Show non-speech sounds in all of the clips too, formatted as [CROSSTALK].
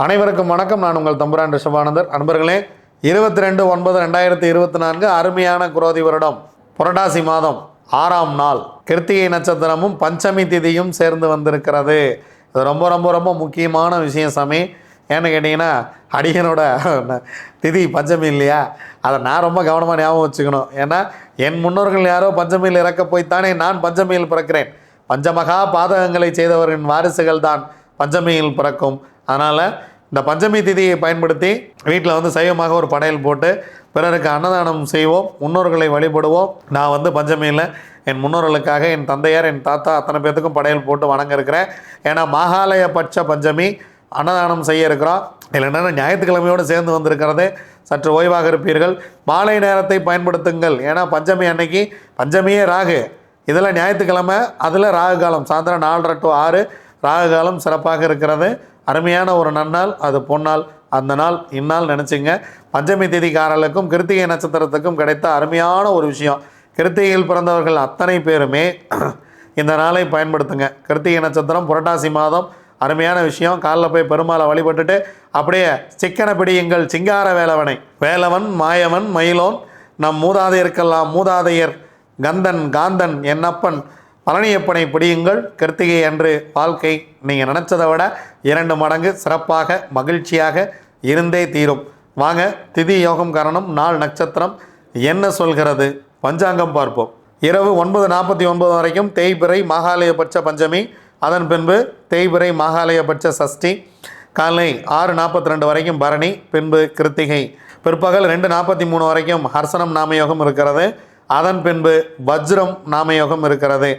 அனைவருக்கும் வணக்கம். நான் உங்கள் தம்புரான் ரிஷபானந்தர். அன்பர்களே இருபத்தி ரெண்டு ஒன்பது ரெண்டாயிரத்தி இருபத்தி நான்கு அருமையான குரோதி வருடம். புரட்டாசி மாதம் ஆறாம் நாள். கிருத்திகை நட்சத்திரமும் பஞ்சமி திதியும் சேர்ந்து வந்திருக்கிறது. இது ரொம்ப ரொம்ப ரொம்ப முக்கியமான விஷயம் சாமி. ஏன்னு கேட்டிங்கன்னா அடியனோட திதி பஞ்சமி இல்லையா? அதை நான் ரொம்ப கவனமாக ஞாபகம் வச்சுக்கணும். ஏன்னா என் முன்னோர்கள் யாரோ பஞ்சமியில் இறக்க போய்த்தானே நான் பஞ்சமியில் பிறக்கிறேன். பஞ்சமகா பாதகங்களை செய்தவரின் வாரிசுகள் தான் பஞ்சமியில் பிறக்கும். அதனால் இந்த பஞ்சமி திதியை பயன்படுத்தி வீட்டில் வந்து சைவமாக ஒரு படையல் போட்டு பிறருக்கு அன்னதானம் செய்வோம் முன்னோர்களை வழிபடுவோம். நான் வந்து பஞ்சமியில் என் முன்னோர்களுக்காக என் தந்தையார் என் தாத்தா அத்தனை பேர்த்துக்கும் படையல் போட்டு வணங்க இருக்கிறேன் ஏன்னா மகாலய பட்ச பஞ்சமி அன்னதானம் செய்ய இருக்கிறோம். இல்லைன்னா ஞாயிற்றுக்கிழமையோடு சேர்ந்து வந்திருக்கிறது. சற்று ஓய்வாக இருப்பீர்கள். மாலை நேரத்தை பயன்படுத்துங்கள். ஏன்னா பஞ்சமி அன்னைக்கு பஞ்சமியே ராகு. இதில் ஞாயிற்றுக்கிழமை அதில் ராகு காலம். சாயந்தரம் நாலரை டு ஆறு. ராகு காலம் சிறப்பாக இருக்கிறது. அருமையான ஒரு நன்னாள் அது பொன்னாள் அந்த நாள் இந்நாள் நினச்சிங்க. பஞ்சமி தேதிக்காரர்களுக்கும் கிருத்திகை நட்சத்திரத்துக்கும் கிடைத்த அருமையான ஒரு விஷயம். கிருத்திகையில் பிறந்தவர்கள் அத்தனை பேருமே [CLEARS THROAT] இந்த நாளை பயன்படுத்துங்க. கிருத்திகை நட்சத்திரம் புரட்டாசி மாதம் அருமையான விஷயம். காலில் போய் பெருமாளை வழிபட்டுட்டு அப்படியே சிக்கன பிடியுங்கள். சிங்கார வேலவனை வேலவன் மாயவன் மயிலோன் நம் மூதாதையர்க்கெல்லாம் மூதாதையர் கந்தன் காந்தன் என்னப்பன் பழனியப்பனை பிடியுங்கள். கிருத்திகை அன்று வாழ்க்கை நீங்கள் நினச்சதை விட இரண்டு மடங்கு சிறப்பாக மகிழ்ச்சியாக இருந்தே தீரும். வாங்க திதி யோகம் காரணம் நாள் நட்சத்திரம் என்ன சொல்கிறது? பஞ்சாங்கம் பார்ப்போம். இரவு ஒன்பது நாற்பத்தி ஒன்பது வரைக்கும் தேய்பிறை மாகாலயபட்ச பஞ்சமி. அதன் பின்பு தேய்பிறை மாகாலயபட்ச சஷ்டி. காலை ஆறு நாற்பத்தி ரெண்டு வரைக்கும் பரணி பின்பு கிருத்திகை. பிற்பகல் ரெண்டு நாற்பத்தி மூணு வரைக்கும் ஹர்சனம் நாமயோகம் இருக்கிறது. அதன் பின்பு வஜ்ரம் நாமயோகம் இருக்கிறது.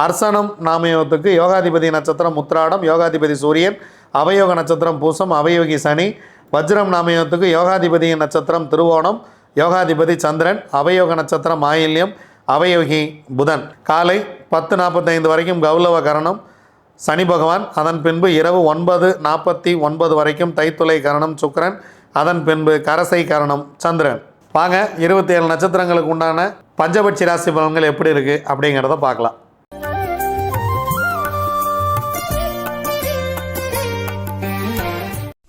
ஹர்சனம் நாமயோகத்துக்கு யோகாதிபதி நட்சத்திரம் உத்திராடம் யோகாதிபதி சூரியன் அவயோக நட்சத்திரம் பூசம் அவயோகி சனி வஜ்ரம் நாமயோகத்துக்கு யோகாதிபதியின் நட்சத்திரம் திருவோணம் யோகாதிபதி சந்திரன் அவயோக நட்சத்திரம் ஆயில்யம் அவயோகி புதன். காலை பத்து நாற்பத்தைந்து வரைக்கும் கௌலவ கரணம் சனி பகவான். அதன் பின்பு இரவு ஒன்பது நாற்பத்தி ஒன்பது வரைக்கும் தைத்துளை கரணம் சுக்கரன். அதன் பின்பு கரசை கரணம் சந்திரன். வாங்க இருபத்தி ஏழு நட்சத்திரங்களுக்கு உண்டான பஞ்சபட்சி ராசி பலன்கள் எப்படி இருக்குது அப்படிங்கிறத பார்க்கலாம்.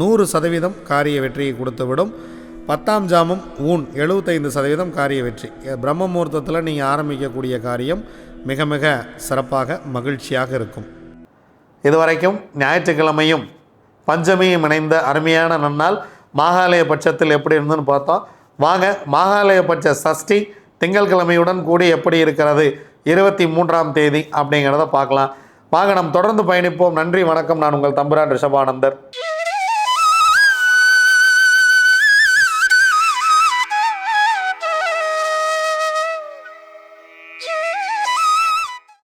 நூறு சதவீதம் காரிய வெற்றியை கொடுத்துவிடும். பத்தாம் ஜாமம் ஊன் எழுபத்தைந்து சதவீதம் காரிய வெற்றி. பிரம்ம முகூர்த்தத்தில் நீங்கள் ஆரம்பிக்கக்கூடிய காரியம் மிக மிக சிறப்பாக மகிழ்ச்சியாக இருக்கும். இதுவரைக்கும் ஞாயிற்றுக்கிழமையும் பஞ்சமியும் இணைந்த அருமையான நன்னால் மாகாலய பட்சத்தில் எப்படி இருந்துன்னு பார்த்தோம். வாங்க மாகாலய பட்ச சஷ்டி திங்கள்கிழமையுடன் கூடி எப்படி இருக்கிறது? இருபத்தி மூன்றாம் தேதி அப்படிங்கிறத பார்க்கலாம். வாங்க நாம் தொடர்ந்து பயணிப்போம். நன்றி வணக்கம். நான் உங்கள் தம்புரான் ரிஷபானந்தர்.